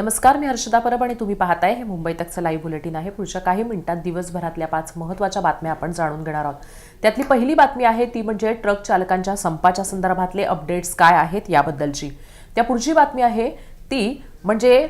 नमस्कार मी हर्षदा परब आणि तुम्ही पाहताय. हे मुंबई तकचं लाईव्ह बुलेटिन आहे. पुढच्या काही मिनिटात दिवसभरातल्या पाच महत्त्वाच्या बातम्या आपण जाणून घेणार आहोत. त्यातली पहिली बातमी आहे ती म्हणजे ट्रक चालकांच्या संपाच्या संदर्भातले अपडेट्स काय आहेत याबद्दलची. त्या पुढची बातमी आहे ती म्हणजे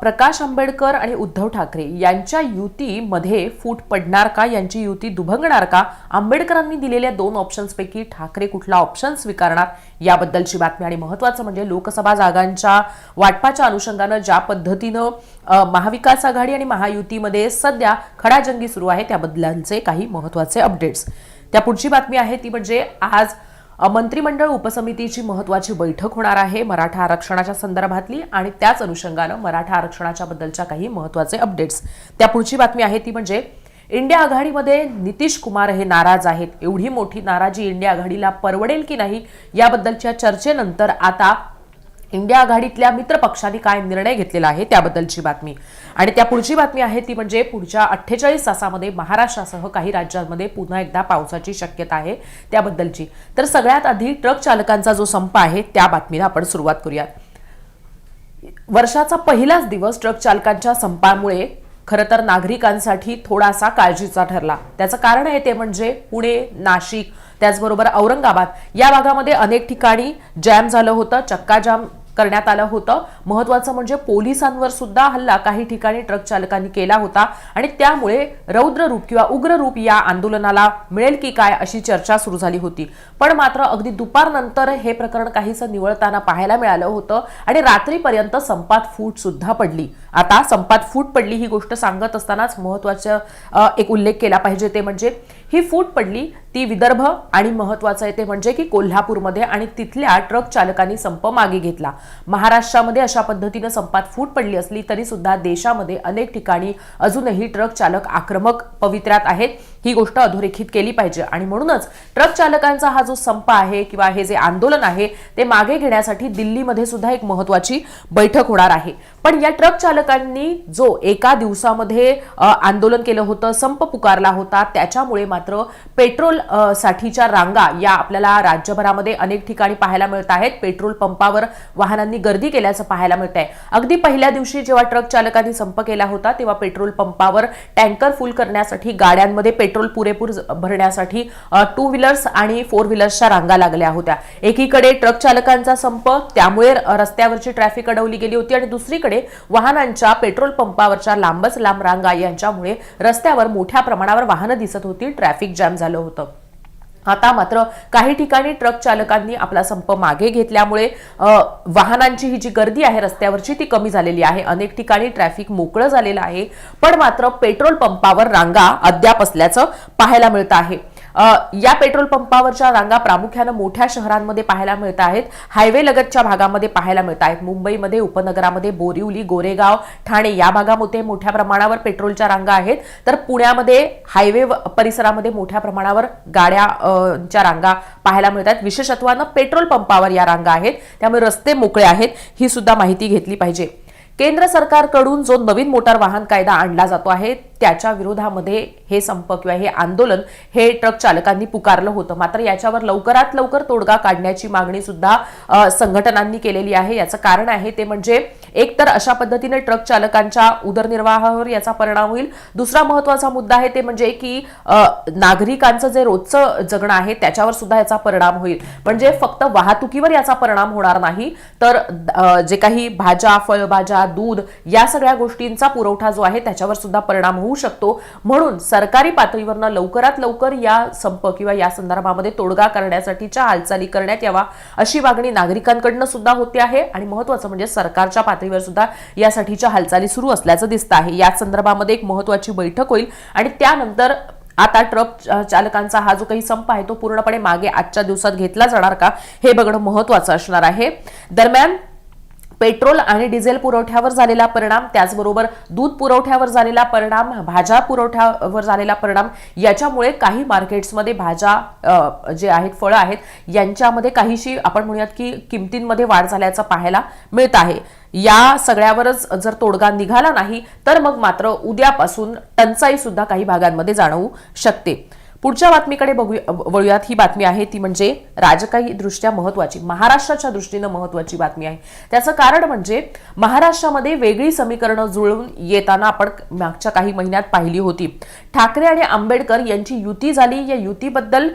प्रकाश आंबेडकर आणि उद्धव ठाकरे यांच्या युतीमध्ये फूट पडणार का? यांची युती दुभंगणार का? आंबेडकरांनी दिलेल्या दोन ऑप्शन्सपैकी ठाकरे कुठला ऑप्शन स्वीकारणार? याबद्दलची बातमी आणि महत्वाचं म्हणजे लोकसभा जागांच्या वाटपाच्या अनुषंगानं ज्या पद्धतीनं महाविकास आघाडी आणि महायुतीमध्ये सध्या खडाजंगी सुरू आहे त्याबद्दलचे काही महत्त्वाचे अपडेट्स त्या पुढची बातमी आहे ती म्हणजे आज मंत्रिमंडळ उपसमितीची महत्वाची बैठक होणार आहे मराठा आरक्षणाच्या संदर्भातली आणि त्याच अनुषंगानं मराठा आरक्षणाच्या बद्दलच्या काही महत्त्वाचे अपडेट्स त्या पुढची बातमी आहे ती म्हणजे इंडिया आघाडीमध्ये नितीश कुमार हे नाराज आहेत. एवढी मोठी नाराजी इंडिया आघाडीला परवडेल की नाही याबद्दलच्या चर्चेनंतर आता इंडिया आघाडीतल्या मित्रपक्षांनी काय निर्णय घेतलेला आहे त्याबद्दलची बातमी. आणि त्या पुढची बातमी आहे ती म्हणजे पुढच्या अठ्ठेचाळीस तासामध्ये महाराष्ट्रासह काही राज्यांमध्ये पुन्हा एकदा पावसाची शक्यता आहे त्याबद्दलची. तर सगळ्यात आधी ट्रक चालकांचा जो संप आहे त्या बातमीला आपण सुरुवात करूयात. वर्षाचा पहिलाच दिवस ट्रक चालकांच्या संपामुळे खरं तर नागरिकांसाठी थोडासा काळजीचा ठरला. त्याचं कारण आहे ते म्हणजे पुणे नाशिक त्याचबरोबर औरंगाबाद या भागामध्ये अनेक ठिकाणी जॅम झालं होतं चक्का जाम करण्यात आलं होतं. महत्वाचं म्हणजे पोलिसांवर सुद्धा हल्ला काही ठिकाणी ट्रक चालकांनी केला होता आणि त्यामुळे रौद्र रूप किंवा उग्र रूप या आंदोलनाला मिळेल की काय अशी चर्चा सुरू झाली होती. पण मात्र अगदी दुपारनंतर हे प्रकरण काहीसं निवळताना पाहायला मिळालं होतं आणि रात्रीपर्यंत संपात फूट सुद्धा पडली. आता संपात फूट पडली ही गोष्ट सांगत असतानाच महत्वाचं एक उल्लेख केला पाहिजे ते म्हणजे ही फूट पडली ती विदर्भ आणि महत्वाचं आहे ते म्हणजे की कोल्हापूरमध्ये आणि तिथल्या ट्रक चालकांनी संप मागे घेतला. महाराष्ट्रामध्ये अशा पद्धतीनं संपात फूट पडली असली तरी सुद्धा देशामध्ये अनेक ठिकाणी अजूनही ट्रक चालक आक्रमक पवित्र्यात आहेत. ही गोष्ट अधोरेखित केली पाहिजे. आणि म्हणूनच ट्रक चालकांचा हा जो संप आहे किंवा हे जे आंदोलन आहे ते मागे घेण्यासाठी दिल्लीमध्ये सुद्धा एक महत्वाची बैठक होणार आहे. पण या ट्रक चालकांनी जो एका दिवसामध्ये आंदोलन केलं होतं संप पुकारला होता त्याच्यामुळे मात्र पेट्रोल साठीच्या रांगा या आपल्याला राज्यभरामध्ये अनेक ठिकाणी पाहायला मिळत आहेत. पेट्रोल पंपावर वाहनांनी गर्दी केल्याचं पाहायला मिळत आहे अगदी पहिल्या दिवशी जेव्हा ट्रक चालकांनी संप केला होता तेव्हा पेट्रोल पंपावर टँकर फुल करण्यासाठी गाड्यांमध्ये पेट्रोल पेट्रोल पुरेपूर भरण्यासाठी टू व्हीलर्स आणि फोर व्हीलर्सच्या रांगा लागल्या होत्या. एकीकडे ट्रक चालकांचा संप त्यामुळे रस्त्यावरची ट्रॅफिक अडवली गेली होती आणि दुसरीकडे वाहनांच्या पेट्रोल पंपावरच्या लांबच लांब रांगा यांच्यामुळे रस्त्यावर मोठ्या प्रमाणावर वाहनं दिसत होती ट्रॅफिक जॅम झालं होतं. आता मात्र काही ठिकाणी ट्रक चालकांनी आपला संप मागे घेतल्यामुळे वाहनांची ही जी गर्दी आहे रस्त्यावरची ती कमी झालेली आहे. अनेक ठिकाणी ट्रॅफिक मोकळं झालेलं आहे. पण मात्र पेट्रोल पंपावर रांगा अद्याप असल्याचं पाहायला मिळतं आहे. या पेट्रोल पंपावरच्या रांगा प्रामुख्यानं मोठ्या शहरांमध्ये पाहायला मिळत आहेत. हायवे लगतच्या भागामध्ये पाहायला मिळत आहेत. मुंबईमध्ये उपनगरामध्ये बोरिवली गोरेगाव ठाणे या भागामध्ये मोठ्या प्रमाणावर पेट्रोलच्या रांगा आहेत. तर पुण्यामध्ये हायवे व- परिसरामध्ये मोठ्या प्रमाणावर गाड्या च्या रांगा पाहायला मिळत आहेत. विशेषत्वानं पेट्रोल पंपावर या रांगा आहेत. त्यामुळे रस्ते मोकळे आहेत. ही सुद्धा माहिती घेतली पाहिजे. केंद्र सरकारकडून जो नवीन मोटार वाहन कायदा आणला जातो आहे त्याच्या विरोधामध्ये हे संप किंवा हे आंदोलन हे ट्रक चालकांनी पुकारलं होतं. मात्र याच्यावर लवकरात लवकर तोडगा काढण्याची मागणी सुद्धा संघटनांनी केलेली आहे. याचं कारण आहे ते म्हणजे एक तर अशा पद्धतीने ट्रक चालकांच्या उदरनिर्वाहावर याचा परिणाम होईल. दुसरा महत्त्वाचा मुद्दा आहे ते म्हणजे की नागरिकांचं जे रोजचं जगणं आहे त्याच्यावर सुद्धा याचा परिणाम होईल. म्हणजे फक्त वाहतुकीवर याचा परिणाम होणार नाही तर जे काही भाज्या फळभाज्या दूध या सगळ्या गोष्टींचा पुरवठा जो आहे त्याच्यावर सुद्धा परिणाम होऊ शकतो. म्हणून सरकारी पातळीवरनं लवकरात लवकर या संप किंवा या संदर्भामध्ये तोडगा करण्यासाठीच्या हालचाली करण्यात यावा अशी मागणी नागरिकांकडनं सुद्धा होते आहे. आणि महत्वाचं म्हणजे सरकारच्या पातळीवर सुद्धा यासाठीच्या हालचाली सुरू असल्याचं दिसतं आहे. या संदर्भामध्ये एक महत्वाची बैठक होईल. आणि त्यानंतर आता ट्रक चालकांचा हा जो काही संप आहे तो पूर्णपणे मागे आजच्या दिवसात घेतला जाणार का हे बघणं महत्वाचं असणार आहे. दरम्यान पेट्रोल आणि डिझेल पुरवठ्यावर झालेला परिणाम त्याचबरोबर दूध पुरवठ्यावर झालेला परिणाम भाज्या पुरवठ्यावर झालेला परिणाम याच्यामुळे काही मार्केट्समध्ये भाज्या जे आहेत फळं आहेत यांच्यामध्ये काहीशी आपण म्हणूयात की किमतींमध्ये वाढ झाल्याचं पाहायला मिळत आहे. या सगळ्यावरच जर तोडगा निघाला नाही तर मग मात्र उद्यापासून टंचाई सुद्धा काही भागांमध्ये जाणवू शकते. पुढच्या बातमीकडे बघू वळूयात. ही बातमी आहे ती म्हणजे राजकीय दृष्ट्या महत्वाची महाराष्ट्राच्या दृष्टीनं महत्वाची बातमी आहे. त्याचं कारण म्हणजे महाराष्ट्रामध्ये वेगळी समीकरणं जुळवून येताना आपण मागच्या काही महिन्यात पाहिली होती. ठाकरे आणि आंबेडकर यांची युती झाली या युतीबद्दल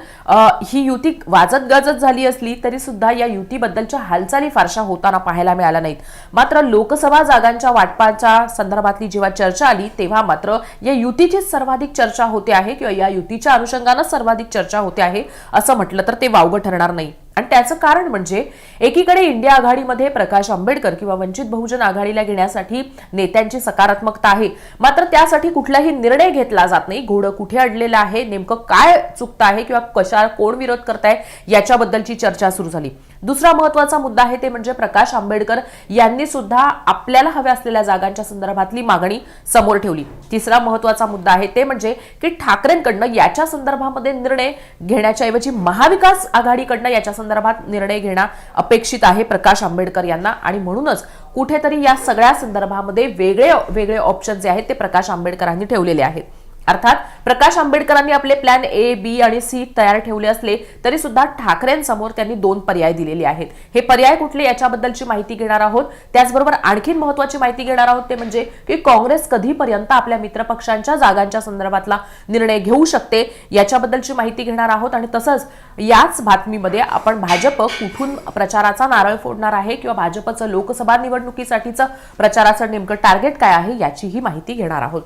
ही युती वाजत गाजत झाली असली तरी सुद्धा या युतीबद्दलच्या हालचाली फारशा होताना पाहायला मिळाल्या नाहीत. मात्र लोकसभा जागांच्या वाटपाच्या संदर्भातली जेव्हा चर्चा आली तेव्हा मात्र या युतीचीच सर्वाधिक चर्चा होते आहे किंवा या युतीच्या अनुषंगाने सर्वाधिक चर्चा होते आहे असं म्हटलं तर ते वावगं ठरणार नाही. आणि त्याचं कारण म्हणजे एकीकडे इंडिया आघाडीमध्ये प्रकाश आंबेडकर किंवा वंचित बहुजन आघाडीला घेण्यासाठी नेत्यांची सकारात्मकता आहे. मात्र त्यासाठी कुठलाही निर्णय घेतला जात नाही. घोडं कुठे अडलेलं आहे नेमकं काय चुकतं आहे किंवा कशा कोण विरोध करताय याच्याबद्दलची चर्चा सुरू झाली. दुसरा महत्त्वाचा मुद्दा आहे ते म्हणजे प्रकाश आंबेडकर यांनी सुद्धा आपल्याला हव्या असलेल्या जागांच्या संदर्भातली मागणी समोर ठेवली. तिसरा महत्त्वाचा मुद्दा आहे ते म्हणजे की ठाकरेंकडनं याच्या संदर्भामध्ये निर्णय घेण्याच्या ऐवजी महाविकास आघाडीकडनं याच्या संदर्भात निर्णय घेणं अपेक्षित आहे प्रकाश आंबेडकर यांना. आणि म्हणूनच कुठेतरी या सगळ्या संदर्भामध्ये वेगळे वेगळे ऑप्शन जे आहेत ते प्रकाश आंबेडकरांनी ठेवलेले आहेत. अर्थात प्रकाश आंबेडकरांनी आपले प्लॅन ए बी आणि सी तयार ठेवले असले तरी सुद्धा ठाकरेंसमोर त्यांनी दोन पर्याय दिलेले आहेत. हे पर्याय कुठले याच्याबद्दलची माहिती घेणार आहोत. त्याचबरोबर आणखीन महत्वाची माहिती घेणार आहोत ते म्हणजे की काँग्रेस कधीपर्यंत आपल्या मित्रपक्षांच्या जागांच्या संदर्भातला निर्णय घेऊ शकते याच्याबद्दलची माहिती घेणार आहोत आणि तसंच याच बातमीमध्ये आपण भाजप कुठून प्रचाराचा नारळ फोडणार आहे किंवा भाजपचं लोकसभा निवडणुकीसाठीचं प्रचाराचं नेमकं टार्गेट काय आहे याचीही माहिती घेणार आहोत.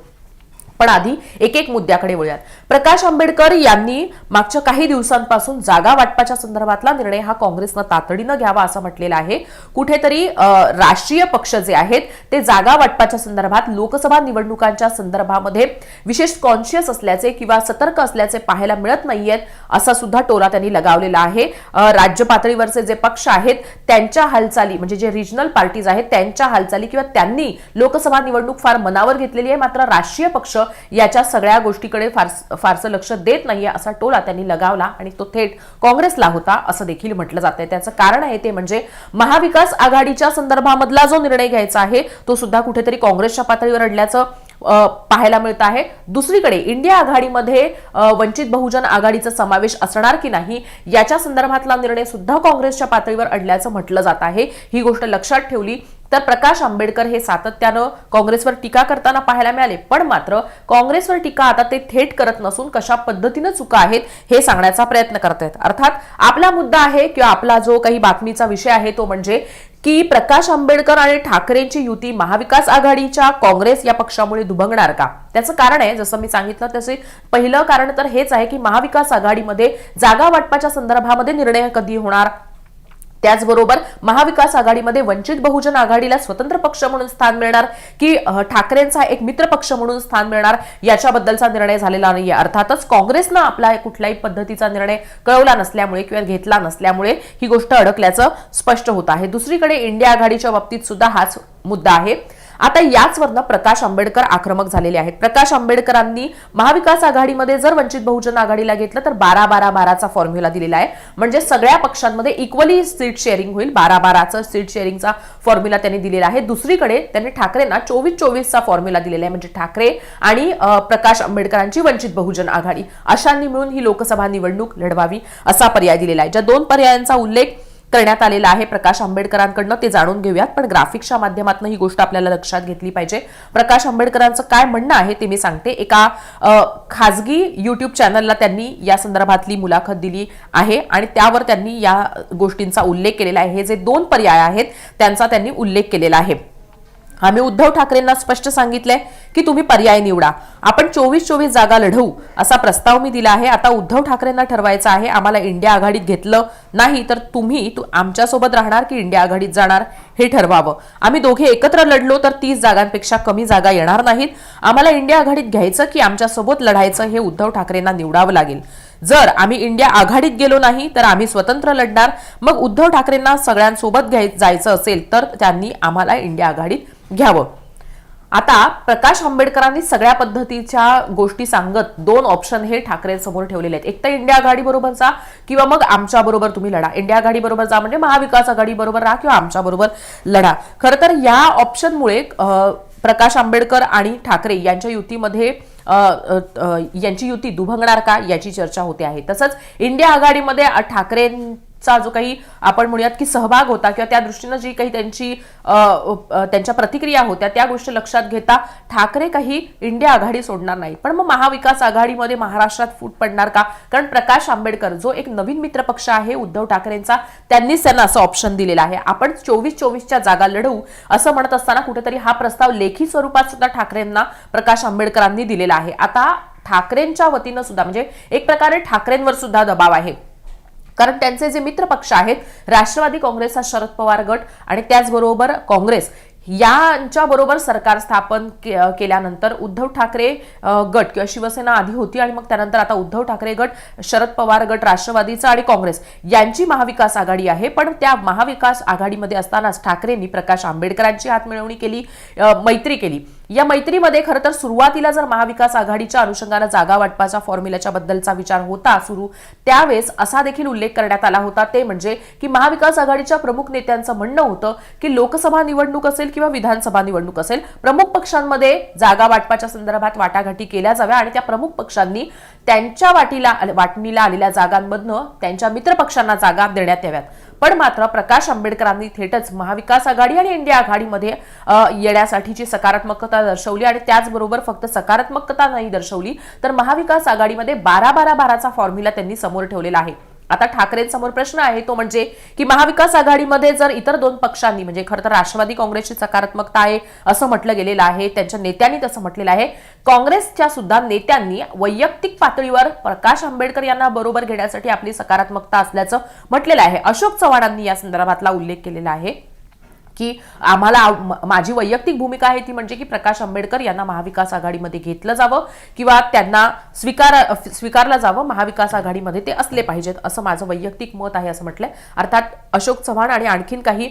पण आधी एक एक मुद्द्याकडे वळूयात. प्रकाश आंबेडकर यांनी मागच्या काही दिवसांपासून जागा वाटपाच्या संदर्भातला निर्णय हा काँग्रेसनं तातडीनं घ्यावा असं म्हटलेलं आहे. कुठेतरी राष्ट्रीय पक्ष जे आहेत ते जागा वाटपाच्या संदर्भात लोकसभा निवडणुकांच्या संदर्भामध्ये विशेष कॉन्शियस असल्याचे किंवा सतर्क असल्याचे पाहायला मिळत नाहीयेत असा सुद्धा टोला त्यांनी लगावलेला आहे. राज्य पातळीवरचे जे पक्ष आहेत त्यांच्या हालचाली म्हणजे जे रिजनल पार्टीज आहेत त्यांच्या हालचाली किंवा त्यांनी लोकसभा निवडणूक फार मनावर घेतलेली आहे मात्र राष्ट्रीय पक्ष याच्या सगळ्या गोष्टीकडे फार फारसं लक्ष देत नाहीये असा टोला त्यांनी लगावला आणि तो थेट काँग्रेसला होता असं देखील म्हटलं जात आहे त्याचं कारण आहे ते म्हणजे महाविकास आघाडीच्या संदर्भामधला जो निर्णय घ्यायचा आहे तो सुद्धा कुठेतरी काँग्रेसच्या पातळीवर अडल्याचं पाहायला मिळत आहे. दुसरीकडे इंडिया आघाडीमध्ये वंचित बहुजन आघाडीचा समावेश असणार की नाही याच्या संदर्भातला निर्णय सुद्धा काँग्रेसच्या पातळीवर अडल्याचं म्हटलं जात आहे. ही गोष्ट लक्षात ठेवली. तर प्रकाश आंबेडकर हे सातत्यानं काँग्रेसवर टीका करताना पाहायला मिळाले. पण मात्र काँग्रेसवर टीका आता ते थेट करत नसून कशा पद्धतीनं चुका आहेत हे सांगण्याचा प्रयत्न करत आहेत अर्थात आपला मुद्दा आहे किंवा आपला जो काही बातमीचा विषय आहे तो म्हणजे की प्रकाश आंबेडकर आणि ठाकरेंची युती महाविकास आघाडीच्या काँग्रेस या पक्षामुळे दुभंगणार का? त्याचं कारण आहे जसं मी सांगितलं तसे पहिलं कारण तर हेच आहे की महाविकास आघाडीमध्ये जागा वाटपाच्या संदर्भामध्ये निर्णय कधी होणार? त्याचबरोबर महाविकास आघाडीमध्ये वंचित बहुजन आघाडीला स्वतंत्र पक्ष म्हणून स्थान मिळणार की ठाकरेंचा एक मित्र पक्ष म्हणून स्थान मिळणार याच्याबद्दलचा निर्णय झालेला नाहीये. अर्थातच काँग्रेसनं आपला कुठल्याही पद्धतीचा निर्णय कळवला नसल्यामुळे किंवा घेतला नसल्यामुळे ही गोष्ट अडकल्याचं स्पष्ट होत आहे. दुसरीकडे इंडिया आघाडीच्या बाबतीत सुद्धा हाच मुद्दा आहे. आता याचवरनं प्रकाश आंबेडकर आक्रमक झालेले आहेत. प्रकाश आंबेडकरांनी महाविकास आघाडीमध्ये जर वंचित बहुजन आघाडीला घेतलं तर बारा बारा बाराचा फॉर्म्युला दिलेला आहे. म्हणजे सगळ्या पक्षांमध्ये इक्वली सीट शेअरिंग होईल. बारा बाराचं सीट शेअरिंगचा फॉर्म्युला त्यांनी दिलेला आहे. दुसरीकडे त्यांनी ठाकरेंना चोवीस चोवीसचा फॉर्म्युला दिलेला आहे. म्हणजे ठाकरे आणि प्रकाश आंबेडकरांची वंचित बहुजन आघाडी. अशांनी मिळून ही लोकसभा निवडणूक लढवावी असा पर्याय दिलेला आहे. ज्या दोन पर्यायांचा उल्लेख करण्यात आलेला आहे. प्रकाश आंबेडकरांकडनं ते जाणून घेऊयात पण ग्राफिक्सच्या माध्यमातून ही गोष्ट आपल्याला लक्षात घेतली पाहिजे. प्रकाश आंबेडकरांचं काय म्हणणं आहे ते मी सांगते. एका खाजगी युट्यूब चॅनलला त्यांनी या संदर्भातली मुलाखत दिली आहे आणि त्यावर त्यांनी या गोष्टींचा उल्लेख केलेला आहे. हे जे दोन पर्याय आहेत त्यांचा त्यांनी उल्लेख केलेला आहे. आम्ही उद्धव ठाकरेंना स्पष्ट सांगितलंय की तुम्ही पर्याय निवडा. आपण चोवीस चोवीस जागा लढवू असा प्रस्ताव मी दिला आहे. आता उद्धव ठाकरेंना ठरवायचं आहे आम्हाला इंडिया आघाडीत घेतलं नाही तर तुम्ही तू आमच्यासोबत राहणार की इंडिया आघाडीत जाणार? हे ठरवावं. आम्ही दोघे एकत्र लढलो तर तीस जागांपेक्षा कमी जागा येणार नाहीत. आम्हाला इंडिया आघाडीत घ्यायचं की आमच्यासोबत लढायचं हे उद्धव ठाकरेंना निवडावं लागेल. जर आम्ही इंडिया आघाडीत गेलो नाही तर आम्ही स्वतंत्र लढणार. मग उद्धव ठाकरेंना सगळ्यांसोबत घ्याय जायचं असेल तर त्यांनी आम्हाला इंडिया आघाडीत घ्यावं. आता प्रकाश आंबेडकरांनी सगळ्या पद्धतीच्या गोष्टी सांगत दोन ऑप्शन हे ठाकरेंसमोर ठेवलेले आहेत. एक तर इंडिया आघाडी बरोबर जा किंवा मग आमच्या बरोबर तुम्ही लढा. इंडिया आघाडी बरोबर जा म्हणजे महाविकास आघाडी बरोबर राहा किंवा आमच्या बरोबर लढा. खरं तर या ऑप्शनमुळे प्रकाश आंबेडकर आणि ठाकरे यांच्या युतीमध्ये यांची युती दुभंगणार का याची चर्चा होते आहे. तसंच इंडिया आघाडीमध्ये ठाकरे चा जो काही आपण म्हणूयात की सहभाग होता किंवा त्या दृष्टीनं जी काही त्यांची त्यांच्या प्रतिक्रिया होत्या त्या गोष्टी लक्षात घेता ठाकरे काही इंडिया आघाडी सोडणार नाही. पण मग महाविकास आघाडीमध्ये महाराष्ट्रात फूट पडणार का? कारण प्रकाश आंबेडकर जो एक नवीन मित्र पक्ष आहे उद्धव ठाकरेंचा त्यांनीच त्यांना असं ऑप्शन दिलेलं आहे. आपण चोवीस चोवीसच्या जागा लढवू असं म्हणत असताना कुठेतरी हा प्रस्ताव लेखी स्वरूपात सुद्धा ठाकरेंना प्रकाश आंबेडकरांनी दिलेला आहे. आता ठाकरेंच्या वतीनं सुद्धा म्हणजे एक प्रकारे ठाकरेंवर सुद्धा दबाव आहे. कारण त्यांचे जे मित्र पक्ष आहेत राष्ट्रवादी काँग्रेसचा शरद पवार गट आणि त्याचबरोबर काँग्रेस यांच्या बरोबर सरकार स्थापन के- केल्यानंतर उद्धव ठाकरे गट किंवा शिवसेना आधी होती आणि मग त्यानंतर आता उद्धव ठाकरे गट शरद पवार गट राष्ट्रवादीचा आणि काँग्रेस यांची महाविकास आघाडी आहे. पण त्या महाविकास आघाडीमध्ये असतानाच ठाकरेंनी प्रकाश आंबेडकरांची हातमिळवणी केली मैत्री केली. या मैत्रीमध्ये खरं तर सुरुवातीला जर महाविकास आघाडीच्या अनुषंगानं जागा वाटपाच्या फॉर्म्युल्याच्या बद्दलचा विचार होता सुरू त्यावेळेस असा देखील उल्लेख करण्यात आला होता. ते म्हणजे की महाविकास आघाडीच्या प्रमुख नेत्यांचं म्हणणं होतं की लोकसभा निवडणूक असेल किंवा विधानसभा निवडणूक असेल प्रमुख पक्षांमध्ये जागा वाटपाच्या संदर्भात वाटाघाटी केल्या जाव्या आणि त्या प्रमुख पक्षांनी त्यांच्या वाटीला वाटणीला आलेल्या जागांमधनं त्यांच्या मित्र पक्षांना जागा देण्यात याव्यात. पण मात्र प्रकाश आंबेडकरांनी थेटच महाविकास आघाडी आणि इंडिया आघाडीमध्ये येण्यासाठीची सकारात्मकता दर्शवली आणि त्याचबरोबर फक्त सकारात्मकता नाही दर्शवली तर महाविकास आघाडीमध्ये बारा बारा बाराचा फॉर्म्युला त्यांनी समोर ठेवलेला आहे. आता ठाकरेंसमोर प्रश्न आहे तो म्हणजे की महाविकास आघाडीमध्ये जर इतर दोन पक्षांनी म्हणजे खरं तर राष्ट्रवादी काँग्रेसची सकारात्मकता आहे असं म्हटलं गेलेलं आहे त्यांच्या नेत्यांनी तसं म्हटलेलं आहे. काँग्रेसच्या सुद्धा नेत्यांनी वैयक्तिक पातळीवर प्रकाश आंबेडकर यांना बरोबर घेण्यासाठी आपली सकारात्मकता असल्याचं म्हटलेलं आहे. अशोक चव्हाणांनी या संदर्भातला उल्लेख केलेला आहे. की आम्हाला माझी वैयक्तिक भूमिका आहे ती म्हणजे की प्रकाश आंबेडकर यांना महाविकास आघाडीमध्ये घेतलं जावं किंवा त्यांना स्वीकार स्वीकारलं जावं महाविकास आघाडीमध्ये ते असले पाहिजेत असं माझं वैयक्तिक मत आहे असं म्हटलंय. अर्थात अशोक चव्हाण आणि आणखीन काही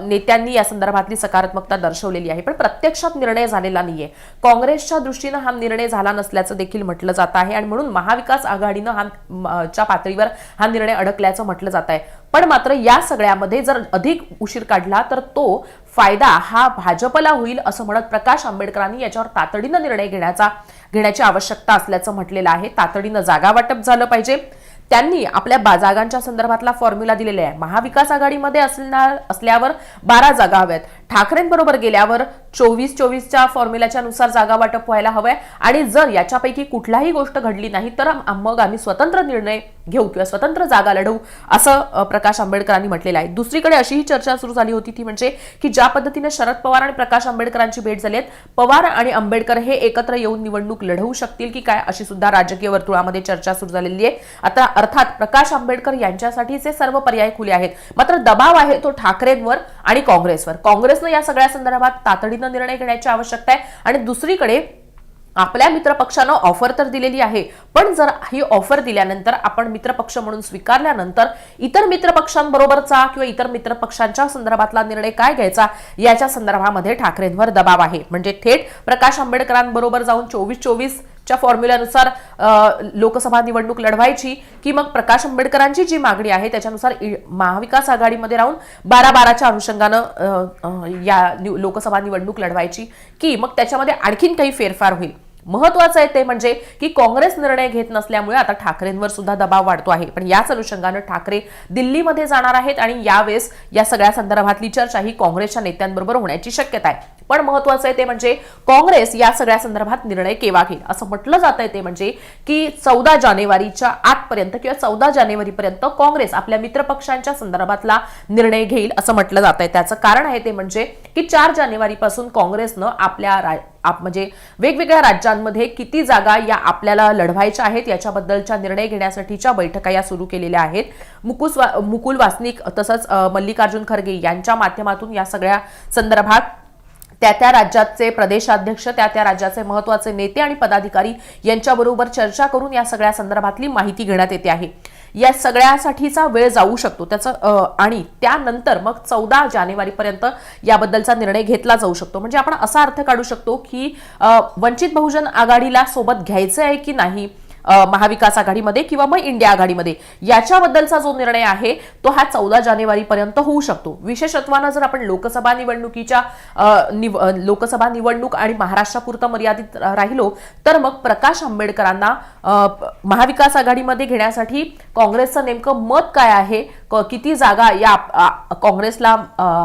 नेत्यांनी या संदर्भातली सकारात्मकता दर्शवलेली आहे. पण प्रत्यक्षात निर्णय झालेला नाहीये. काँग्रेसच्या दृष्टीनं हा निर्णय झाला नसल्याचं देखील म्हटलं जात आहे आणि म्हणून महाविकास आघाडीनं हा च्या पातळीवर हा निर्णय अडकल्याचं म्हटलं जात आहे. पण मात्र या सगळ्यामध्ये जर अधिक उशीर काढला तर तो फायदा हा भाजपला होईल असं म्हणत प्रकाश आंबेडकरांनी याच्यावर तातडीनं निर्णय घेण्याचा घेण्याची आवश्यकता असल्याचं म्हटलेलं आहे. तातडीनं जागा वाटप झालं पाहिजे. त्यांनी आपल्या बा- जागांच्या संदर्भातला फॉर्म्युला दिलेला आहे. महाविकास आघाडीमध्ये असणार असल्यावर बारा जागा हव्यात. ठाकरेंबरोबर गेल्यावर चोवीस चोवीसच्या फॉर्म्युलाच्या नुसार जागा वाटप व्हायला हवंय. आणि जर याच्यापैकी कुठलाही गोष्ट घडली नाही तर मग आम्ही स्वतंत्र निर्णय घेऊ किंवा स्वतंत्र जागा लढवू असं प्रकाश आंबेडकरांनी म्हटलेलं आहे. दुसरीकडे अशीही चर्चा सुरू झाली होती ती म्हणजे की ज्या पद्धतीने शरद पवार आणि प्रकाश आंबेडकरांची भेट झाली आहे पवार आणि आंबेडकर हे एकत्र येऊन निवडणूक लढवू शकतील की काय अशी सुद्धा राजकीय वर्तुळामध्ये चर्चा सुरू झालेली आहे. आता अर्थात प्रकाश आंबेडकर यांच्यासाठीचे सर्व पर्याय खुले आहेत मात्र दबाव आहे तो ठाकरेंवर आणि काँग्रेसवर. काँग्रेसनं या सगळ्या संदर्भात तातडीनं निर्णय घेण्याची आवश्यकता आहे. आणि दुसरीकडे आपल्या मित्रपक्षानं ऑफर तर दिलेली आहे. पण जर ही ऑफर दिल्यानंतर आपण मित्रपक्ष म्हणून स्वीकारल्यानंतर इतर मित्रपक्षांबरोबरचा किंवा इतर मित्रपक्षांच्या संदर्भातला निर्णय काय घ्यायचा याच्या संदर्भामध्ये ठाकरेंवर दबाव आहे. म्हणजे थेट प्रकाश आंबेडकरांबरोबर जाऊन चोवीस चोवीस च्या फॉर्म्युल्यानुसार लोकसभा निवडणूक लढवायची की मग प्रकाश आंबेडकरांची जी मागणी आहे त्याच्यानुसार महाविकास आघाडीमध्ये राहून बारा बाराच्या अनुषंगानं या लोकसभा निवडणूक लढवायची की मग त्याच्यामध्ये आणखीन काही फेरफार होईल? महत्वाचं आहे ते म्हणजे की काँग्रेस निर्णय घेत नसल्यामुळे आता ठाकरेंवर सुद्धा दबाव वाढतो आहे. पण याच अनुषंगानं ठाकरे दिल्लीमध्ये जाणार आहेत आणि यावेळेस या सगळ्या संदर्भातली चर्चा ही काँग्रेसच्या नेत्यांबरोबर होण्याची शक्यता आहे. पण महत्वाचं आहे ते म्हणजे काँग्रेस या सगळ्या संदर्भात निर्णय केव्हा घेईल? असं म्हटलं जात आहे ते म्हणजे की चौदा जानेवारीच्या आतपर्यंत किंवा चौदा जानेवारीपर्यंत काँग्रेस आपल्या मित्रपक्षांच्या संदर्भातला निर्णय घेईल असं म्हटलं जात आहे. त्याचं कारण आहे ते म्हणजे की चार जानेवारीपासून काँग्रेसनं आपल्या आप म्हणजे वेगवेगळ्या राज्यांमध्ये किती जागा या आपल्याला लढवायच्या आहेत याच्याबद्दलच्या निर्णय घेण्यासाठीच्या बैठका या सुरू केलेल्या आहेत. मुकुस वा- मुकुल वासनिक तसंच मल्लिकार्जुन खरगे यांच्या माध्यमातून या सगळ्या संदर्भात त्या त्या राज्याचे प्रदेशाध्यक्ष त्या त्या राज्याचे महत्त्वाचे नेते आणि पदाधिकारी यांच्याबरोबर चर्चा करून या सगळ्या संदर्भातली माहिती घेण्यात येते आहे. या सगळ्यासाठीचा वेळ जाऊ शकतो. त्याचं आणि त्यानंतर मग चौदा जानेवारीपर्यंत याबद्दलचा निर्णय घेतला जाऊ शकतो. म्हणजे आपण असा अर्थ काढू शकतो की वंचित बहुजन आघाडीला सोबत घ्यायचं आहे की नाही? महाविकास आघाडीमध्ये किंवा मग इंडिया आघाडीमध्ये. याच्याबद्दलचा जो निर्णय आहे तो हा चौदा जानेवारी पर्यंत होऊ शकतो. विशेषत्वानं जर आपण लोकसभा निवडणुकीच्या निव- लोकसभा निवडणूक आणि महाराष्ट्रापुरतं मर्यादित राहिलो तर मग प्रकाश आंबेडकरांना महाविकास आघाडीमध्ये घेण्यासाठी काँग्रेसचं नेमकं मत काय आहे क- किती जागा या आप- काँग्रेसला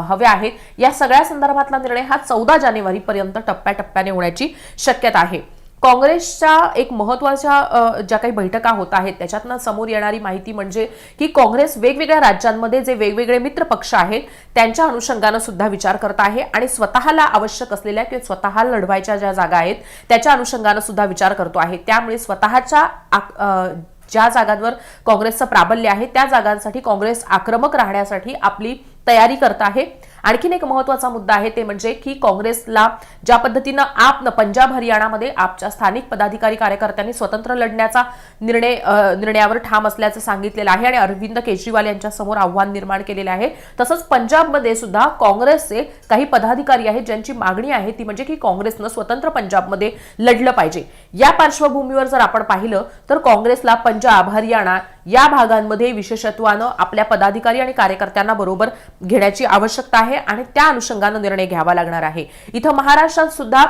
हव्या आहेत या सगळ्या संदर्भातला निर्णय हा चौदा जानेवारी पर्यंत टप्प्याटप्प्याने होण्याची शक्यता आहे. काँग्रेसच्या एक महत्त्वाच्या ज्या काही बैठका होत आहेत त्याच्यातनं समोर येणारी माहिती म्हणजे की काँग्रेस वेगवेगळ्या राज्यांमध्ये जे वेगवेगळे मित्र पक्ष आहेत त्यांच्या अनुषंगानं सुद्धा विचार करत आहे आणि स्वतःला आवश्यक असलेल्या किंवा स्वतः लढवायच्या ज्या जागा आहेत त्याच्या अनुषंगानं सुद्धा विचार करतो आहे. त्यामुळे स्वतःच्या आक- ज्या जागांवर काँग्रेसचं प्राबल्य आहे त्या जागांसाठी काँग्रेस आक्रमक राहण्यासाठी आपली तयारी करत आहे. आणखीन एक महत्त्वाचा मुद्दा आहे ते म्हणजे की काँग्रेसला ज्या पद्धतीनं आपनं पंजाब हरियाणामध्ये आपच्या स्थानिक पदाधिकारी कार्यकर्त्यांनी स्वतंत्र लढण्याचा निर्णय निर्णयावर ठाम असल्याचं सांगितलेलं आहे आणि अरविंद केजरीवाल यांच्या समोर आव्हान निर्माण केलेलं आहे. तसंच पंजाबमध्ये सुद्धा काँग्रेसचे काही पदाधिकारी आहेत ज्यांची मागणी आहे ती म्हणजे की काँग्रेसनं स्वतंत्र पंजाबमध्ये लढलं पाहिजे. या पार्श्वभूमीवर जर आपण पाहिलं तर काँग्रेसला पंजाब हरियाणा या भागांमध्ये विशेषत्वानं आपल्या पदाधिकारी आणि कार्यकर्त्यांना बरोबर घेण्याची आवश्यकता आहे आणि त्या अनुषंगानं निर्णय घ्यावा लागणार आहे. इथं महाराष्ट्रात सुद्धा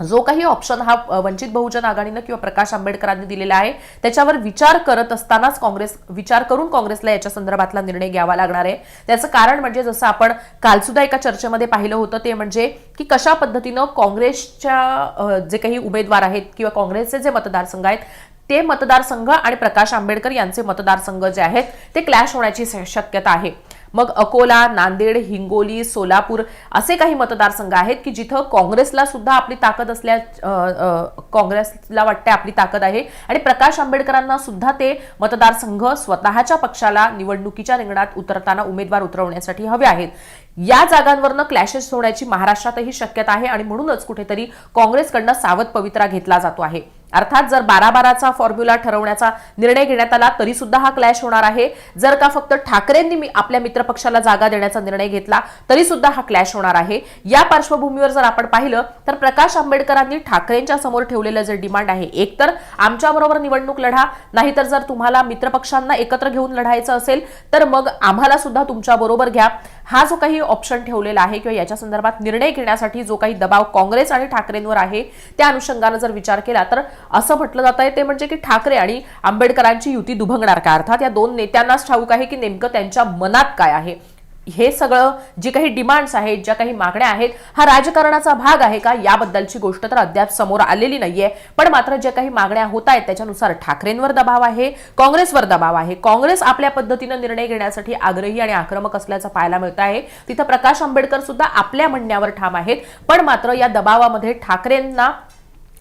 जो काही ऑप्शन हा वंचित बहुजन आघाडीनं किंवा प्रकाश आंबेडकरांनी दिलेला आहे त्याच्यावर विचार करत असतानाच काँग्रेस विचार करून काँग्रेसला याच्या संदर्भातला निर्णय घ्यावा लागणार आहे. त्याचं कारण म्हणजे जसं आपण कालसुद्धा एका चर्चेमध्ये पाहिलं होतं ते म्हणजे की कशा पद्धतीनं काँग्रेसच्या जे काही उमेदवार आहेत किंवा काँग्रेसचे जे मतदारसंघ आहेत ते मतदारसंघ आणि प्रकाश आंबेडकर यांचे मतदारसंघ जे आहेत ते क्लॅश होण्याची शक्यता आहे. मग अकोला नांदेड हिंगोली सोलापूर असे काही मतदारसंघ आहेत की जिथं काँग्रेसला सुद्धा आपली ताकद असल्या काँग्रेसला वाटते आपली ताकद आहे आणि प्रकाश आंबेडकरांना सुद्धा ते मतदारसंघ स्वतःच्या पक्षाला निवडणुकीच्या रिंगणात उतरताना उमेदवार उतरवण्यासाठी हवे आहेत. या जागांवरनं क्लॅशेस होण्याची महाराष्ट्रातही शक्यता आहे आणि म्हणूनच कुठेतरी काँग्रेसकडनं सावध पवित्रा घेतला जातो आहे. अर्थात जर बारा बाराचा फॉर्म्युला ठरवण्याचा निर्णय घेण्यात आला तरी सुद्धा हा क्लॅश होणार आहे. जर का फक्त ठाकरेंनी मी- आपल्या मित्रपक्षाला जागा देण्याचा निर्णय घेतला तरी सुद्धा हा क्लॅश होणार आहे. या पार्श्वभूमीवर जर आपण पाहिलं तर प्रकाश आंबेडकरांनी ठाकरेंच्या समोर ठेवलेलं जे डिमांड आहे एकतर आमच्याबरोबर निवडणूक लढा नाहीतर जर तुम्हाला मित्रपक्षांना एकत्र घेऊन लढायचं असेल तर मग आम्हाला सुद्धा तुमच्या बरोबर घ्या. हा जो काही ऑप्शन ठेवलेला आहे किंवा याच्या संदर्भात निर्णय घेण्यासाठी जो काही दबाव काँग्रेस आणि ठाकरेंवर आहे त्या अनुषंगानं जर विचार केला तर असं म्हटलं जात आहे. ते म्हणजे की ठाकरे आणि आंबेडकरांची युती दुभंगणार का अर्थात या दोन नेत्यांनाच ठाऊक आहे की नेमकं त्यांच्या मनात काय आहे. हे सगळं जी काही डिमांड्स आहेत ज्या काही मागण्या आहेत हा राजकारणाचा भाग आहे का? याबद्दलची गोष्ट तर अद्याप समोर आलेली नाहीये. पण मात्र ज्या काही मागण्या होत आहेत त्याच्यानुसार ठाकरेंवर दबाव आहे काँग्रेसवर दबाव आहे. काँग्रेस आपल्या पद्धतीनं निर्णय घेण्यासाठी आग्रही आणि आक्रमक असल्याचं पाहायला मिळत आहे. तिथं प्रकाश आंबेडकर सुद्धा आपल्या म्हणण्यावर ठाम आहेत. पण मात्र या दबावामध्ये ठाकरेंना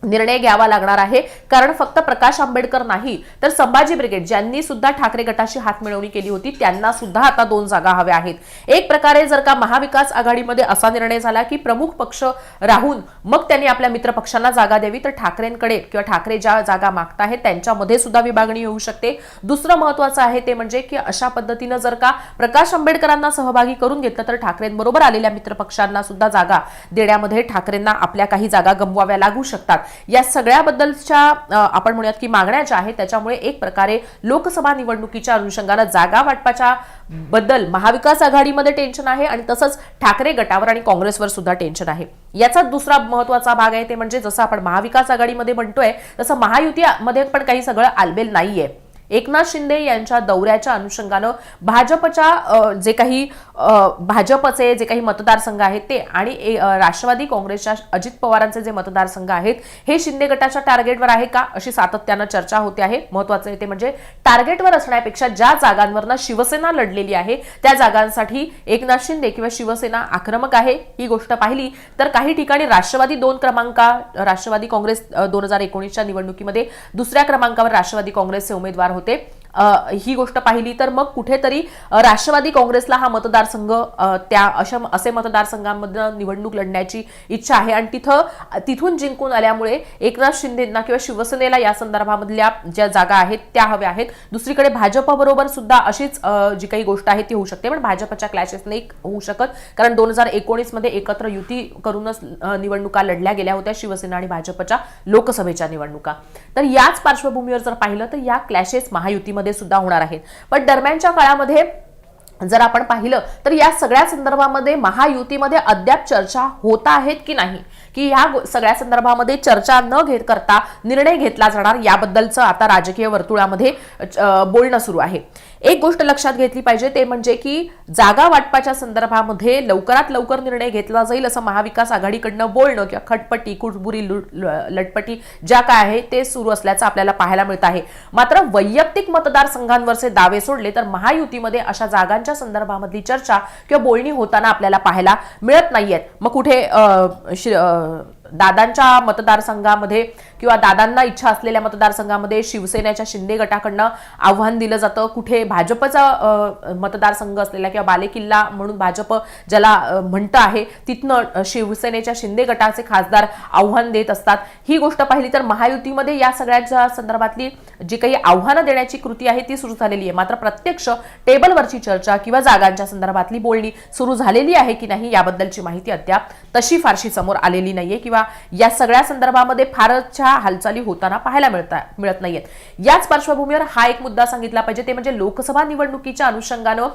निर्णय घ्यावा लागणार आहे. कारण फक्त प्रकाश आंबेडकर नाही तर संभाजी ब्रिगेड ज्यांनी सुद्धा ठाकरे गटाशी हात मिळवणी केली होती त्यांना सुद्धा आता दोन जागा हव्या आहेत. एक प्रकारे जर का महाविकास आघाडीमध्ये असा निर्णय झाला की प्रमुख पक्ष राहून मग त्यांनी आपल्या मित्रपक्षांना जागा द्यावी तर ठाकरेंकडे किंवा ठाकरे ज्या जागा मागत आहेत त्यांच्यामध्ये सुद्धा विभागणी होऊ शकते. दुसरं महत्वाचं आहे ते म्हणजे की अशा पद्धतीनं जर का प्रकाश आंबेडकरांना सहभागी करून घेतलं तर ठाकरेंबरोबर आलेल्या मित्रपक्षांना सुद्धा जागा देण्यामध्ये ठाकरेंना आपल्या काही जागा गमवाव्या लागू शकतात. या सगळ्याबद्दलच्या आपण म्हणूयात की मागण्या ज्या आहेत त्याच्यामुळे एक प्रकारे लोकसभा निवडणुकीच्या अनुषंगानं जागा वाटपाच्या बद्दल महाविकास आघाडीमध्ये टेन्शन आहे आणि तसंच ठाकरे गटावर आणि काँग्रेसवर सुद्धा टेन्शन आहे. याचा दुसरा महत्त्वाचा भाग आहे ते म्हणजे जसं आपण महाविकास आघाडीमध्ये म्हणतोय तसं महायुतीमध्ये पण काही सगळं आलबेल नाहीये. एकनाथ शिंदे यांच्या दौऱ्याच्या अनुषंगानं भाजपच्या जे काही भाजपचे जे काही मतदारसंघ आहेत ते आणि ए- राष्ट्रवादी काँग्रेसच्या अजित पवारांचे जे मतदारसंघ आहेत हे शिंदे गटाच्या टार्गेटवर आहे का? अशी सातत्यानं चर्चा होते आहे. महत्वाचं ते म्हणजे टार्गेटवर असण्यापेक्षा ज्या जागांवरनं शिवसेना लढलेली आहे त्या जागांसाठी एकनाथ शिंदे किंवा शिवसेना आक्रमक आहे ही गोष्ट पाहिली. तर काही ठिकाणी राष्ट्रवादी दोन क्रमांका राष्ट्रवादी काँग्रेस दोन हजार एकोणीसच्या निवडणुकीमध्ये दुसऱ्या क्रमांकावर राष्ट्रवादी काँग्रेसचे उमेदवार होते. ही गोष्ट पाहिली तर मग कुठेतरी राष्ट्रवादी काँग्रेसला हा मतदारसंघ त्या अशा असे मतदारसंघांमधून निवडणूक लढण्याची इच्छा आहे. आणि तिथं तिथून जिंकून आल्यामुळे एकनाथ शिंदेना किंवा शिवसेनेला या संदर्भामधल्या ज्या जागा आहेत त्या हव्या आहेत. दुसरीकडे भाजपबरोबर सुद्धा अशीच जी काही गोष्ट आहे ती होऊ शकते. पण भाजपच्या क्लॅशेस नाही होऊ शकत. कारण दोन हजार एकोणीसमध्ये एकत्र युती करूनच निवडणुका लढल्या गेल्या होत्या शिवसेना आणि भाजपच्या लोकसभेच्या निवडणुका. तर याच पार्श्वभूमीवर जर पाहिलं तर या क्लॅशेस महायुतीमध्ये सुद्धा होणार आहेत. पण दरम्यानच्या काळामध्ये जर आपण पाहिलं तर या सगळ्या संदर्भामध्ये महायुतीमध्ये अद्याप चर्चा होत आहेत की नाही? की ह्या सगळ्या संदर्भामध्ये चर्चा न घेत करता निर्णय घेतला जाणार याबद्दलचं आता राजकीय वर्तुळामध्ये बोलणं सुरू आहे. एक गोष्ट लक्षात घेतली पाहिजे ते म्हणजे की जागा वाटपाच्या संदर्भामध्ये लवकरात लवकर निर्णय घेतला जाईल असं महाविकास आघाडीकडनं बोलणं किंवा खटपटी कुटबुरी लुट- ल- लटपटी ज्या काय आहे ते सुरू असल्याचं आपल्याला पाहायला मिळत आहे. मात्र वैयक्तिक मतदारसंघांवरचे दावे सोडले तर महायुतीमध्ये अशा जागांच्या संदर्भामधली चर्चा किंवा बोलणी होताना आपल्याला पाहायला मिळत नाहीयेत. मग कुठे दादांच्या मतदारसंघामध्ये किंवा दादांना इच्छा असलेल्या मतदारसंघामध्ये शिवसेनेच्या शिंदे गटाकडनं आव्हान दिलं जातं. कुठे भाजपचा मतदारसंघ असलेला किंवा बालेकिल्ला म्हणून भाजप ज्याला म्हणतं आहे तिथनं शिवसेनेच्या शिंदे गटाचे खासदार आव्हान देत असतात. ही गोष्ट पाहिली तर महायुतीमध्ये या सगळ्याच्या संदर्भातली जी काही आव्हानं देण्याची कृती आहे ती सुरू झालेली आहे. मात्र प्रत्यक्ष टेबलवरची चर्चा किंवा जागांच्या संदर्भातली बोलणी सुरू झालेली आहे की नाही याबद्दलची माहिती अद्याप तशी फारशी समोर आलेली नाहीये. किंवा या सगळ्या संदर्भामध्ये फारच्या हालचाली होताना पाहायला मिळता मिळत नाहीयेत. याच पार्श्वभूमीवर हा एक मुद्दा सांगितला पाहिजे ते म्हणजे लोकसभा निवडणुकीच्या अनुषंगानं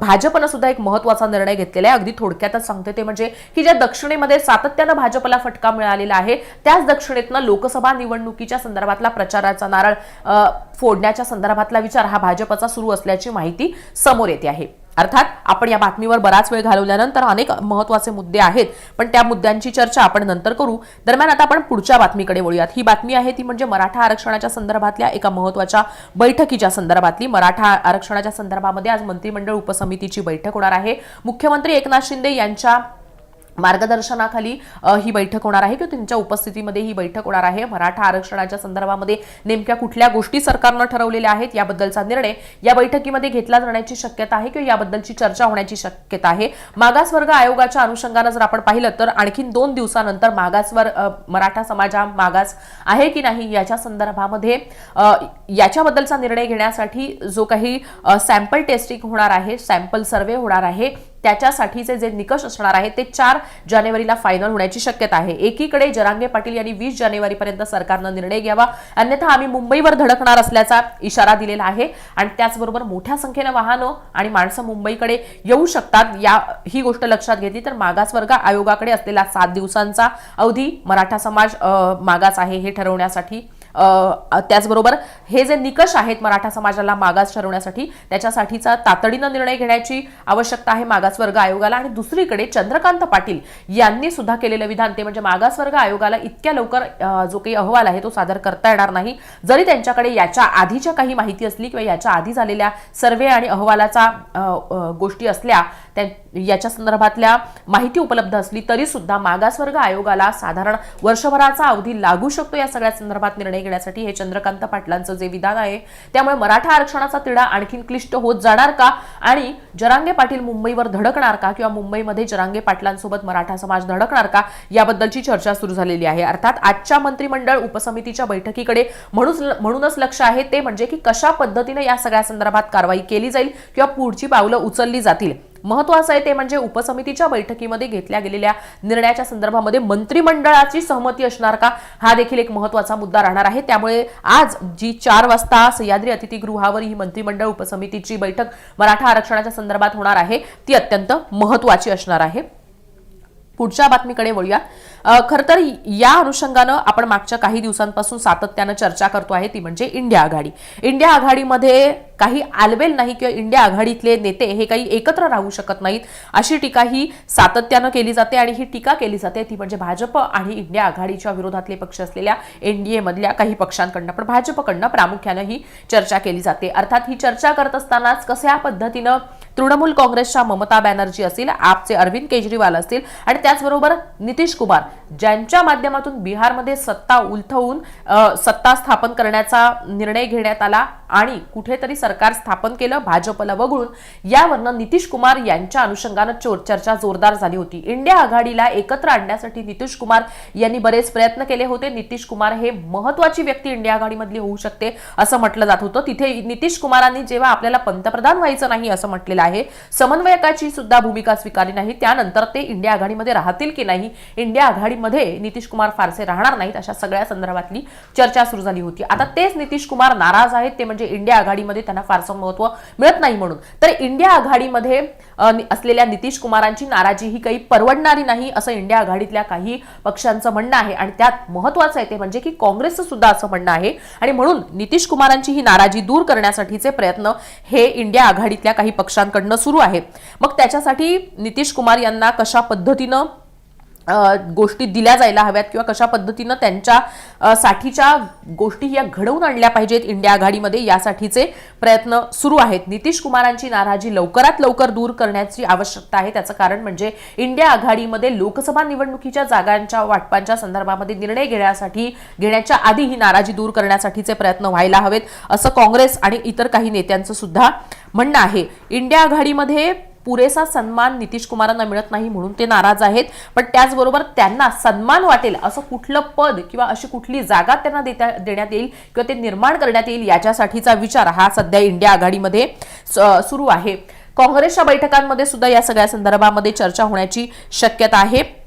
भाजपनं सुद्धा एक महत्त्वाचा निर्णय घेतलेला आहे. अगदी थोडक्यातच सांगते ते म्हणजे की ज्या दक्षिणेमध्ये सातत्यानं भाजपला फटका मिळालेला आहे त्याच दक्षिणेतनं लोकसभा निवडणुकीच्या संदर्भातला प्रचाराचा नारळ फोडण्याच्या संदर्भातला विचार हा भाजपचा सुरू असल्याची माहिती समोर येते आहे. अर्थात आपण या बातमीवर बराच वेळ घालवल्यानंतर अनेक महत्त्वाचे मुद्दे आहेत पण त्या मुद्द्यांची चर्चा आपण नंतर करू. दरम्यान आता आपण पुढच्या बातमीकडे वळूयात. ही बातमी आहे ती म्हणजे मराठा आरक्षणाच्या संदर्भातल्या एका महत्त्वाच्या बैठकीच्या संदर्भातली. मराठा आरक्षणाच्या संदर्भामध्ये आज मंत्रिमंडळ उपसमितीची बैठक होणार आहे. मुख्यमंत्री एकनाथ शिंदे यांच्या मार्गदर्शनाखाली ही बैठक होणार आहे किंवा त्यांच्या उपस्थितीमध्ये ही बैठक होणार आहे. मराठा आरक्षणाच्या संदर्भामध्ये नेमक्या कुठल्या गोष्टी सरकारनं ठरवलेल्या आहेत याबद्दलचा निर्णय या बैठकीमध्ये घेतला जाण्याची शक्यता आहे किंवा याबद्दलची चर्चा होण्याची शक्यता आहे. मागासवर्ग आयोगाच्या अनुषंगानं जर आपण पाहिलं तर आणखीन दोन दिवसानंतर मागासवर मराठा समाज हा मागास आहे की नाही याच्या संदर्भामध्ये याच्याबद्दलचा निर्णय घेण्यासाठी जो काही सॅम्पल टेस्टिंग होणार आहे सॅम्पल सर्वे होणार आहे त्याच्यासाठीचे जे निकष असणार आहेत ते चार जानेवारीला फायनल होण्याची शक्यता आहे. एकीकडे जरांगे पाटील यांनी वीस जानेवारीपर्यंत सरकारनं निर्णय घ्यावा. अन्यथा आम्ही मुंबईवर धडकणार असल्याचा इशारा दिलेला आहे. आणि त्याचबरोबर मोठ्या संख्येनं वाहनं आणि माणसं मुंबईकडे येऊ शकतात या ही गोष्ट लक्षात घेतली तर मागासवर्ग आयोगाकडे असलेला सात दिवसांचा अवधी मराठा समाज मागास आहे हे ठरवण्यासाठी त्याचबरोबर हे जे निकष आहेत मराठा समाजाला मागास ठरवण्यासाठी त्याच्यासाठीचा तातडीनं निर्णय घेण्याची आवश्यकता आहे मागासवर्ग आयोगाला. आणि दुसरीकडे चंद्रकांत पाटील यांनी सुद्धा केलेलं विधान ते म्हणजे मागासवर्ग आयोगाला इतक्या लवकर जो काही अहवाल आहे तो सादर करता येणार नाही. जरी त्यांच्याकडे याच्या आधीच्या काही माहिती असली किंवा याच्या आधी झालेल्या सर्वे आणि अहवालाचा गोष्टी असल्या त्या याच्या संदर्भातल्या माहिती उपलब्ध असली तरी सुद्धा मागासवर्ग आयोगाला साधारण वर्षभराचा अवधी लागू शकतो या सगळ्या संदर्भात निर्णय घेण्यासाठी हे चंद्रकांत पाटलांचं जे विधान आहे त्यामुळे मराठा आरक्षणाचा तिढा आणखीन क्लिष्ट होत जाणार का? आणि जरांगे पाटील मुंबईवर धडकणार का? किंवा मुंबईमध्ये जरांगे पाटलांसोबत मराठा समाज धडकणार का? याबद्दलची चर्चा सुरू झालेली आहे. अर्थात आजच्या मंत्रिमंडळ उपसमितीच्या बैठकीकडे म्हणूनच म्हणूनच लक्ष आहे. ते म्हणजे की कशा पद्धतीने या सगळ्या संदर्भात कारवाई केली जाईल किंवा पुढची पावलं उचलली जातील? महत्वाचं आहे ते म्हणजे उपसमितीच्या बैठकीमध्ये घेतल्या गेलेल्या निर्णयाच्या संदर्भामध्ये मंत्रिमंडळाची सहमती असणार का? हा देखील एक महत्त्वाचा मुद्दा राहणार आहे. त्यामुळे आज जी चार वाजता सह्याद्री अतिथीगृहावर ही मंत्रिमंडळ उपसमितीची बैठक मराठा आरक्षणाच्या संदर्भात होणार आहे ती अत्यंत महत्वाची असणार आहे. पुढच्या बातमीकडे वळूया खरं तर या अनुषंगानं आपण मागच्या काही दिवसांपासून सातत्यानं चर्चा करतो आहे ती म्हणजे इंडिया आघाडी. इंडिया आघाडीमध्ये काही आलबेल नाही किंवा इंडिया आघाडीतले नेते हे काही एकत्र राहू शकत नाहीत अशी टीका ही सातत्यानं केली जाते आणि ही टीका केली जाते ती म्हणजे भाजप आणि इंडिया आघाडीच्या विरोधातले पक्ष असलेल्या एनडीए मधल्या काही पक्षांकडनं. पण भाजपकडनं प्रामुख्यानं ही चर्चा केली जाते. अर्थात ही चर्चा करत असतानाच कशा पद्धतीनं तृणमूल काँग्रेसच्या ममता बॅनर्जी असतील आपचे अरविंद केजरीवाल असतील आणि त्याचबरोबर नितीश कुमार ज्यांच्या माध्यमातून बिहारमध्ये सत्ता उलथवून सत्ता स्थापन करण्याचा निर्णय घेण्यात आला आणि कुठेतरी सरकार स्थापन केलं भाजपला वगळून यावरनं नितीश कुमार यांच्या अनुषंगानं चोर चर्चा जोरदार झाली होती. इंडिया आघाडीला एकत्र आणण्यासाठी नितीश कुमार यांनी बरेच प्रयत्न केले होते. नितीश कुमार हे महत्वाची व्यक्ती इंडिया आघाडीमधली होऊ शकते असं म्हटलं जात होतं. तिथे नितीश कुमारांनी जेव्हा आपल्याला पंतप्रधान व्हायचं नाही असं म्हटलेलं आहे. समन्वयकाची सुद्धा भूमिका स्वीकारली नाही. त्यानंतर ते इंडिया आघाडीमध्ये राहतील की नाही इंडिया आघाडीमध्ये नितीश कुमार फारसे राहणार नाहीत अशा सगळ्या संदर्भातली चर्चा सुरू झाली होती. आता तेच नितीश कुमार नाराज आहेत ते म्हणजे इंडिया आघाडीमध्ये त्यांना फारसं महत्त्व मिळत नाही म्हणून. तर इंडिया आघाडीमध्ये असलेल्या नितीश कुमारांची नाराजी ही काही परवडणारी नाही असं इंडिया आघाडीतल्या काही पक्षांचं म्हणणं आहे. आणि त्यात महत्वाचं आहे ते म्हणजे की काँग्रेसचं सुद्धा असं म्हणणं आहे. आणि म्हणून नितीश कुमारांची ही नाराजी दूर करण्यासाठीचे प्रयत्न हे इंडिया आघाडीतल्या काही पक्षांकडनं सुरू आहे. मग त्याच्यासाठी नितीश कुमार यांना कशा पद्धतीनं गोष्टी दिल्या जायला हव्यात किंवा कशा पद्धतीनं त्यांच्या साठीच्या गोष्टी या घडवून आणल्या पाहिजेत इंडिया आघाडीमध्ये यासाठीचे प्रयत्न सुरू आहेत. नितीश कुमारांची नाराजी लवकरात लवकर दूर करण्याची आवश्यकता आहे. त्याचं कारण म्हणजे इंडिया आघाडीमध्ये लोकसभा निवडणुकीच्या जागांच्या वाटपांच्या संदर्भामध्ये निर्णय घेण्यासाठी घेण्याच्या आधी ही नाराजी दूर करण्यासाठीचे प्रयत्न व्हायला हवेत असं काँग्रेस आणि इतर काही नेत्यांचं सुद्धा म्हणणं आहे. इंडिया आघाडीमध्ये पुरेसा सन्मान नितीश कुमारांना मिळत नाही म्हणून ते नाराज आहेत. पण त्याचबरोबर त्यांना सन्मान वाटेल असं कुठलं पद किंवा अशी कुठली जागा त्यांना देता देण्यात येईल किंवा ते निर्माण करण्यात येईल याच्यासाठीचा विचार हा सध्या इंडिया आघाडीमध्ये स- सुरू आहे. काँग्रेसच्या बैठकांमध्ये सुद्धा या सगळ्या संदर्भामध्ये चर्चा होण्याची शक्यता आहे.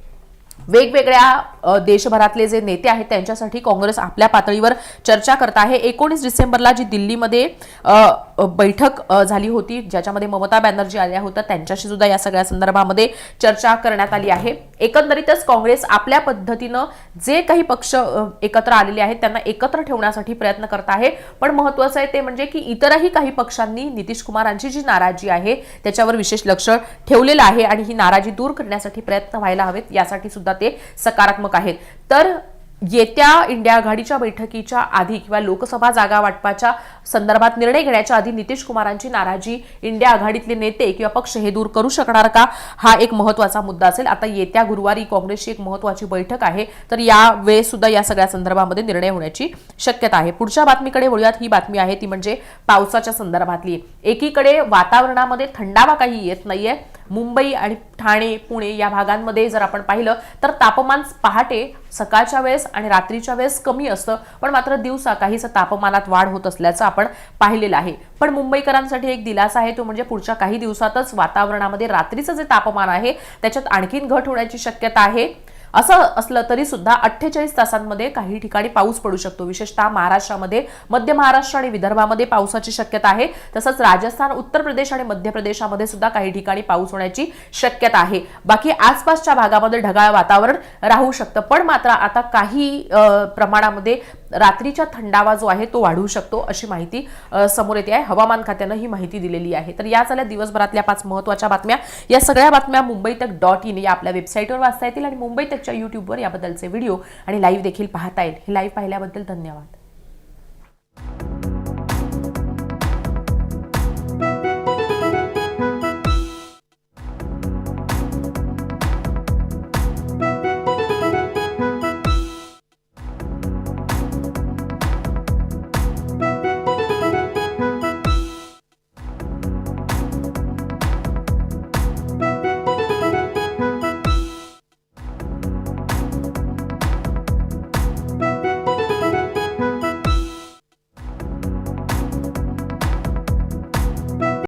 वेगवेगळ्या देशभरातले जे नेते आहेत त्यांच्यासाठी काँग्रेस आपल्या पातळीवर चर्चा करत आहे. एकोणीस डिसेंबरला जी दिल्लीमध्ये बैठक झाली होती ज्याच्यामध्ये ममता बॅनर्जी आल्या होत्या त्यांच्याशी सुद्धा या सगळ्या संदर्भामध्ये चर्चा करण्यात आली आहे. एकंदरीतच काँग्रेस आपल्या पद्धतीनं जे काही पक्ष एकत्र आलेले आहेत त्यांना एकत्र ठेवण्यासाठी प्रयत्न करत आहे. पण महत्वाचं आहे ते म्हणजे की इतरही काही पक्षांनी नितीश कुमारांची जी नाराजी आहे त्याच्यावर विशेष लक्ष ठेवलेलं आहे आणि ही नाराजी दूर करण्यासाठी प्रयत्न व्हायला हवेत यासाठी सुद्धा ते सकारात्मक आहेत. तर येत्या इंडिया आघाडीच्या बैठकीच्या आधी किंवा लोकसभा जागा वाटपाच्या संदर्भात निर्णय घेण्याच्या आधी नितीश कुमारांची नाराजी इंडिया आघाडीतले नेते किंवा पक्ष हे दूर करू शकणार का? हा एक महत्त्वाचा मुद्दा असेल. आता येत्या गुरुवारी काँग्रेसची एक महत्वाची बैठक आहे. तर या सुद्धा या सगळ्या संदर्भामध्ये निर्णय होण्याची शक्यता आहे. पुढच्या बातमीकडे वळूयात. ही बातमी आहे ती म्हणजे पावसाच्या संदर्भातली. एकीकडे वातावरणामध्ये थंडावा काही येत नाहीये. मुंबई आणि ठाणे पुणे या भागांमध्ये जर आपण पाहिलं तर तापमान पहाटे सकाळच्या वेळेस आणि रात्रीच्या वेळेस कमी असतं पण मात्र दिवसा काहीसं तापमानात वाढ होत असल्याचं आपण पाहिलेलं आहे. पण मुंबईकरांसाठी एक दिलासा आहे तो म्हणजे पुढच्या काही दिवसातच वातावरणामध्ये रात्रीचं जे तापमान आहे त्याच्यात आणखीन घट होण्याची शक्यता आहे. असं असलं तरी सुद्धा अठ्ठेचाळीस तासांमध्ये काही ठिकाणी पाऊस पडू शकतो. विशेषतः महाराष्ट्रामध्ये मध्य महाराष्ट्र आणि विदर्भामध्ये पावसाची शक्यता आहे. तसंच राजस्थान उत्तर प्रदेश आणि मध्य प्रदेशामध्ये सुद्धा काही ठिकाणी पाऊस होण्याची शक्यता आहे. बाकी आसपासच्या भागामध्ये ढगाळ वातावरण राहू शकतं. पण मात्र आता काही प्रमाणामध्ये रात्रीच्या थंडावा जो आहे तो वाढू शकतो अशी माहिती समोर येते आहे. हवामान खात्यानं ही माहिती दिलेली आहे. तर या झाल्या दिवसभरातल्या पाच महत्त्वाच्या बातम्या. या सगळ्या बातम्या मुंबई तक डॉट इन या आपल्या वेबसाईटवर वाचता येतील आणि मुंबई तकच्या यूट्यूबवर याबद्दलचे व्हिडिओ आणि लाईव्ह देखील पाहता येईल. हे लाईव्ह पाहिल्याबद्दल धन्यवाद.